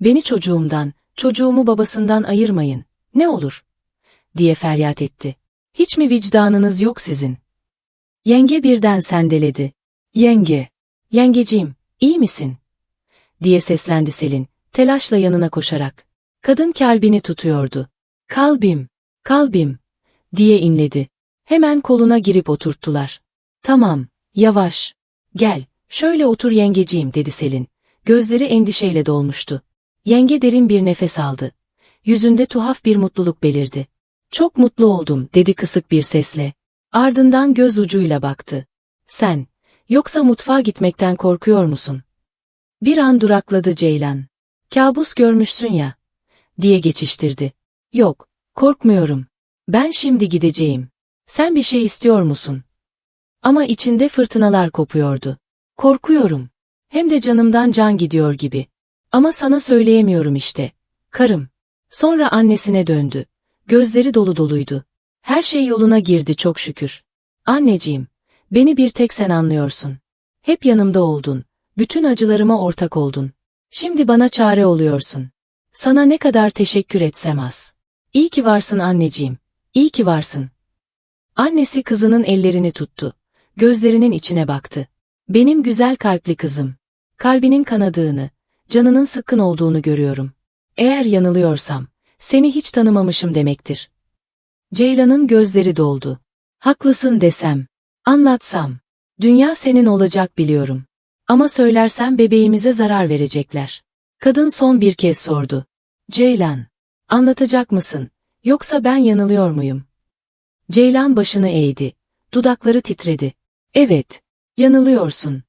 Beni çocuğumdan, çocuğumu babasından ayırmayın. Ne olur? diye feryat etti. Hiç mi vicdanınız yok sizin? Yenge birden sendeledi. Yenge, yengeciğim, iyi misin? diye seslendi Selin, telaşla yanına koşarak. Kadın kalbini tutuyordu. Kalbim, kalbim, diye inledi. Hemen koluna girip oturttular. Tamam, yavaş. Gel, şöyle otur yengeciğim dedi Selin. Gözleri endişeyle dolmuştu. Yenge derin bir nefes aldı. Yüzünde tuhaf bir mutluluk belirdi. Çok mutlu oldum dedi kısık bir sesle. Ardından göz ucuyla baktı. Sen, yoksa mutfağa gitmekten korkuyor musun? Bir an durakladı Ceylan. Kabus görmüşsün ya, diye geçiştirdi. Yok, korkmuyorum. Ben şimdi gideceğim. Sen bir şey istiyor musun? Ama içinde fırtınalar kopuyordu. Korkuyorum. Hem de canımdan can gidiyor gibi. Ama sana söyleyemiyorum işte. Karım. Sonra annesine döndü. Gözleri dolu doluydu. Her şey yoluna girdi çok şükür. Anneciğim, beni bir tek sen anlıyorsun. Hep yanımda oldun. Bütün acılarıma ortak oldun. Şimdi bana çare oluyorsun. Sana ne kadar teşekkür etsem az. İyi ki varsın anneciğim. İyi ki varsın. Annesi kızının ellerini tuttu. Gözlerinin içine baktı. Benim güzel kalpli kızım. Kalbinin kanadığını, canının sıkkın olduğunu görüyorum. Eğer yanılıyorsam, seni hiç tanımamışım demektir. Ceylan'ın gözleri doldu. Haklısın desem, anlatsam. Dünya senin olacak biliyorum. Ama söylersem bebeğimize zarar verecekler. Kadın son bir kez sordu. Ceylan, anlatacak mısın, yoksa ben yanılıyor muyum? Ceylan başını eğdi. Dudakları titredi. Evet, yanılıyorsun.